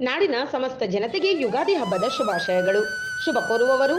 ನಾಡಿನ ಸಮಸ್ತ ಜನತೆಗೆ ಯುಗಾದಿ ಹಬ್ಬದ ಶುಭಾಶಯಗಳು. ಶುಭ ಕೋರುವವರು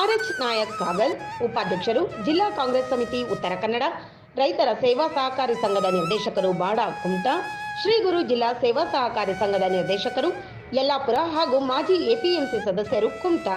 ಆರ್ ಎಚ್ ನಾಯಕ್ ಕಾಗಲ್, ಉಪಾಧ್ಯಕ್ಷರು ಜಿಲ್ಲಾ ಕಾಂಗ್ರೆಸ್ ಸಮಿತಿ ಉತ್ತರ ಕನ್ನಡ, ರೈತರ ಸೇವಾ ಸಹಕಾರಿ ಸಂಘದ ನಿರ್ದೇಶಕರು ಬಾಡ ಕುಮಟಾ, ಶ್ರೀ ಗುರು ಜಿಲ್ಲಾ ಸೇವಾ ಸಹಕಾರಿ ಸಂಘದ ನಿರ್ದೇಶಕರು ಯಲ್ಲಾಪುರ ಹಾಗೂ ಮಾಜಿ ಎಪಿಎಂಸಿ ಸದಸ್ಯರು ಕುಮಟಾ.